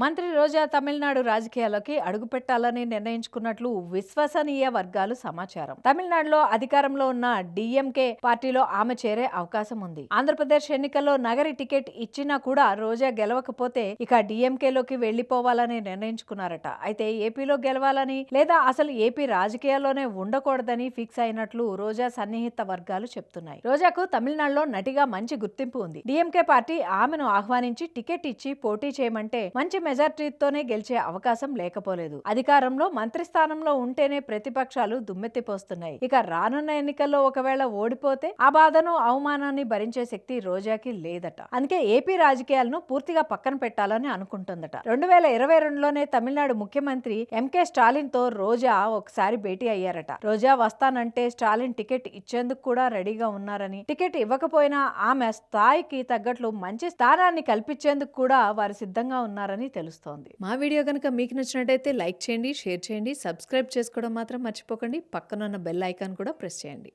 మంత్రి రోజా తమిళనాడు రాజకీయాల్లోకి అడుగుపెట్టాలని నిర్ణయించుకున్నట్లు విశ్వసనీయ వర్గాలు సమాచారం. తమిళనాడులో అధికారంలో ఉన్న డిఎంకే పార్టీలో ఆమె చేరే అవకాశం ఉంది. ఆంధ్రప్రదేశ్ ఎన్నికల్లో నగరి టికెట్ ఇచ్చినా కూడా రోజా గెలవకపోతే ఇక డిఎంకేలోకి వెళ్ళిపోవాలని నిర్ణయించుకున్నారట. అయితే ఏపీలో గెలవాలని లేదా అసలు ఏపీ రాజకీయాల్లోనే ఉండకూడదని ఫిక్స్ అయినట్లు రోజా సన్నిహిత వర్గాలు చెప్తున్నాయి. రోజాకు తమిళనాడులో నటిగా మంచి గుర్తింపు ఉంది. డిఎంకే పార్టీ ఆమెను ఆహ్వానించి టికెట్ ఇచ్చి పోటీ చేయమంటే మంచి మెజార్టీతోనే గెలిచే అవకాశం లేకపోలేదు. అధికారంలో మంత్రి స్థానంలో ఉంటేనే ప్రతిపక్షాలు దుమ్మెత్తిపోస్తున్నాయి. ఇక రానున్న ఎన్నికల్లో ఒకవేళ ఓడిపోతే ఆ బాధను అవమానాన్ని భరించే శక్తి రోజాకి లేదట. అందుకే ఏపీ రాజకీయాలను పూర్తిగా పక్కన పెట్టాలని అనుకుంటుందట. రెండు వేల ఇరవై రెండులోనే తమిళనాడు ముఖ్యమంత్రి ఎంకే స్టాలిన్తో రోజా ఒకసారి భేటీ అయ్యారట. రోజా వస్తానంటే స్టాలిన్ టికెట్ ఇచ్చేందుకు కూడా రెడీగా ఉన్నారని. టికెట్ ఇవ్వకపోయినా ఆమె స్థాయికి తగ్గట్లు మంచి స్థానాన్ని కల్పించేందుకు కూడా వారు సిద్ధంగా ఉన్నారని తెలుస్తోంది. మా వీడియో కనుక మీకు నచ్చినట్టయితే లైక్ చేయండి షేర్ చేయండి సబ్స్క్రైబ్ చేసుకోవడం మాత్రం మర్చిపోకండి. పక్కనున్న బెల్ ఐకాన్ కూడా ప్రెస్ చేయండి.